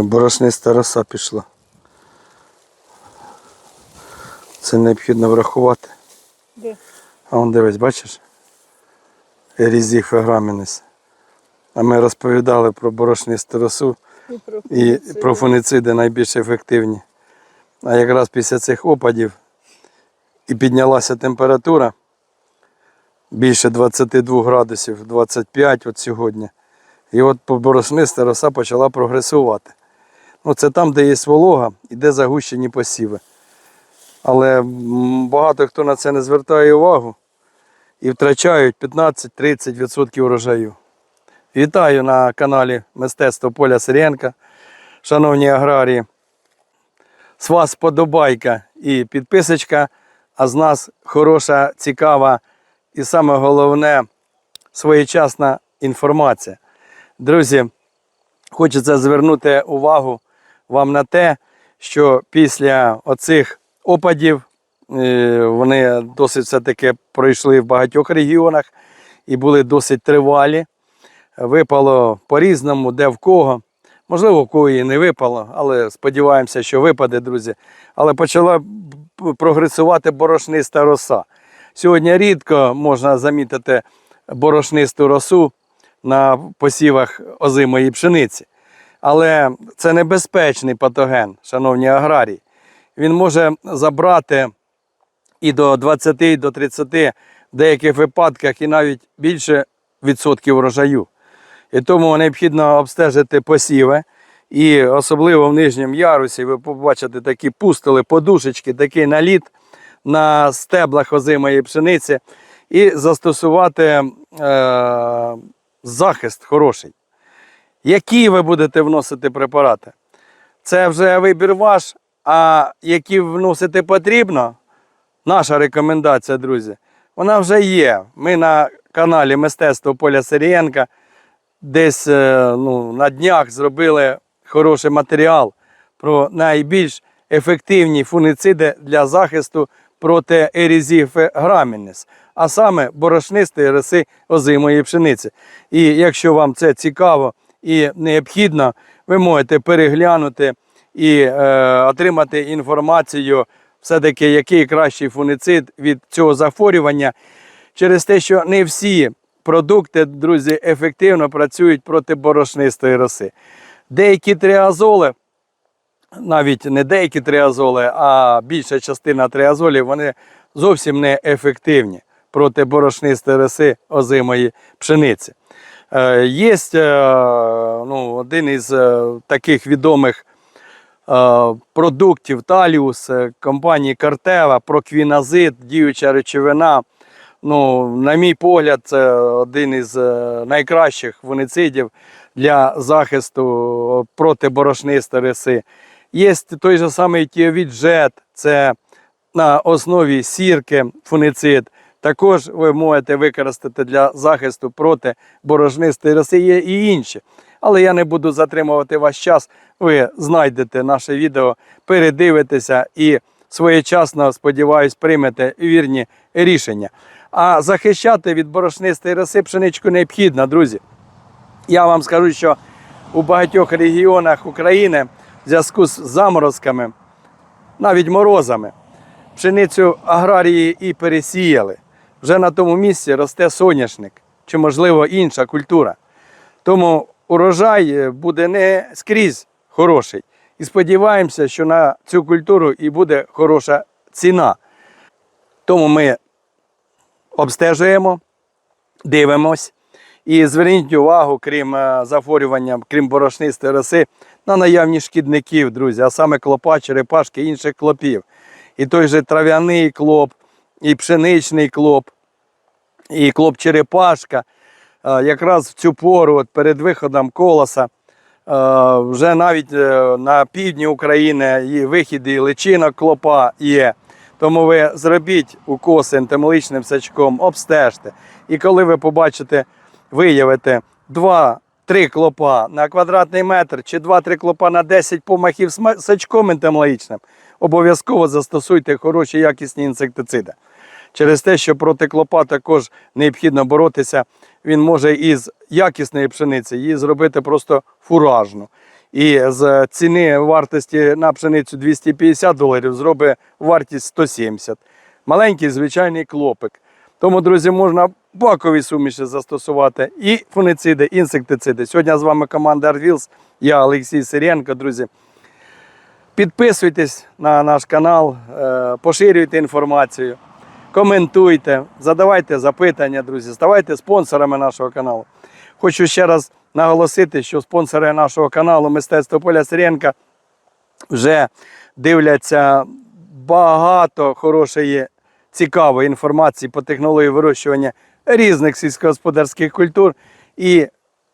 Що, борошниста роса пішла. Це необхідно врахувати. Де? А он дивись, бачиш? Ерізіф грамінес. А ми розповідали про борошнисту росу І про і про фунициди найбільш ефективні. А якраз після цих опадів і піднялася температура більше 22 градусів, 25 от сьогодні. І от борошниста роса почала прогресувати. Ну, це там, де є волога і де загущені посіви. Але багато хто на це не звертає увагу і втрачають 15-30% урожаю. Вітаю на каналі Мистецтво Поля Сиренка. Шановні аграрії, з вас подобайка і підписочка, а з нас хороша, цікава і саме головне своєчасна інформація. Друзі, хочеться звернути увагу вам на те, що після оцих опадів е, вони досить все-таки пройшли в багатьох регіонах і були досить тривалі. Випало по-різному, де в кого. Можливо, в кого і не випало, але сподіваємося, що випаде, друзі. Але почала прогресувати борошниста роса. Сьогодні рідко можна замітити борошнисту росу на посівах озимої пшениці. Але це небезпечний патоген, шановні аграрії. Він може забрати і до 20, і до 30, в деяких випадках і навіть більше відсотків врожаю. І тому необхідно обстежити посіви. І особливо в нижньому ярусі ви побачите такі пустили, подушечки, такий наліт на стеблах озимої пшениці і застосувати е, захист хороший. Які ви будете вносити препарати? Це вже вибір ваш, а які вносити потрібно, наша рекомендація, друзі, вона вже є. Ми на каналі Мистецтво Поля Сирієнка десь е, ну, на днях зробили хороший матеріал про найбільш ефективні фунициди для захисту проти ерізіфи грамінес, а саме борошнистої роси озимої пшениці. І якщо вам це цікаво і необхідно, ви можете переглянути і е, отримати інформацію, все-таки який кращий фуницид від цього захворювання, через те, що не всі продукти, друзі, ефективно працюють проти борошнистої роси. Деякі триазоли, навіть не деякі триазоли, а більша частина триазолів, вони зовсім не ефективні проти борошнистої роси озимої пшениці. Е, Є ну, один із е, таких відомих е, продуктів Таліус е, компанії Картева, проквіназид, діюча речовина. Ну, на мій погляд, це один із е, найкращих фуницидів для захисту проти борошнистої риси. Є той же самий тіовід джет, це на основі сірки фуницид. Також ви можете використати для захисту проти борошнистої роси. Є і інші. Але я не буду затримувати ваш час. Ви знайдете наше відео, передивитеся і своєчасно, сподіваюсь, приймете вірні рішення. А захищати від борошнистої роси пшеничку необхідно, друзі. Я вам скажу, що у багатьох регіонах України в зв'язку з заморозками, навіть морозами, пшеницю аграрії і пересіяли. Вже на тому місці росте соняшник чи, можливо, інша культура. Тому урожай е, буде не скрізь хороший. І сподіваємося, що на цю культуру і буде хороша ціна. Тому ми обстежуємо, дивимось. І зверніть увагу, крім е, захворювання, крім борошнистої роси, на наявність шкідників, друзі, а саме клопа, черепашки інших клопів. І той же трав'яний клоп, і пшеничний клоп, і клоп черепашка. Е, Якраз в цю пору, от перед виходом колоса, е, вже навіть е, на півдні України є вихід і личинок клопа є. Тому ви зробіть укоси ентомологічним сачком, обстежте. І коли ви побачите, виявите 2-3 клопа на квадратний метр чи 2-3 клопа на 10 помахів сачком ентомологічним, обов'язково застосуйте хороші якісні інсектициди. Через те, що проти клопа також необхідно боротися, він може із якісної пшениці її зробити просто фуражну. і з ціни вартості на пшеницю 250 доларів зробить вартість 170. Маленький звичайний клопик. Тому, друзі, можна бакові суміші застосувати і фунициди, і інсектициди. Сьогодні з вами команда Ardwheels, я Олексій Сиренко, друзі. Підписуйтесь на наш канал, е, поширюйте інформацію, коментуйте, задавайте запитання, друзі, ставайте спонсорами нашого каналу. Хочу ще раз наголосити, що спонсори нашого каналу Мистецтво Поля Сиренка вже дивляться багато хорошої, цікавої інформації по технології вирощування різних сільськогосподарських культур і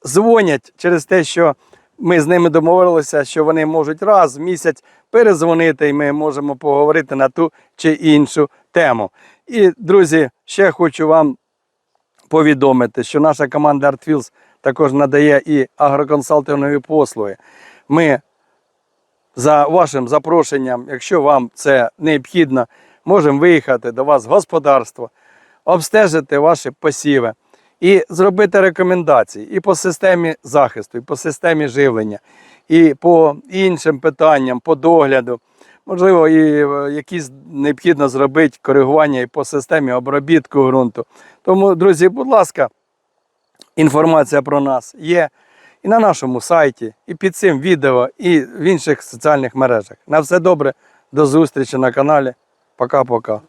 дзвонять через те, що ми з ними домовилися, що вони можуть раз в місяць перезвонити, і ми можемо поговорити на ту чи іншу тему. І, друзі, ще хочу вам повідомити, що наша команда ArtFields також надає і агроконсалтингові послуги. Ми за вашим запрошенням, якщо вам це необхідно, можемо виїхати до вас в господарство, обстежити ваші посіви і зробити рекомендації і по системі захисту, і по системі живлення, і по іншим питанням, по догляду. Можливо, і е, якісь необхідно зробити коригування і по системі обробітку ґрунту. Тому, друзі, будь ласка, інформація про нас є і на нашому сайті, і під цим відео, і в інших соціальних мережах. На все добре, до зустрічі на каналі. Пока-пока.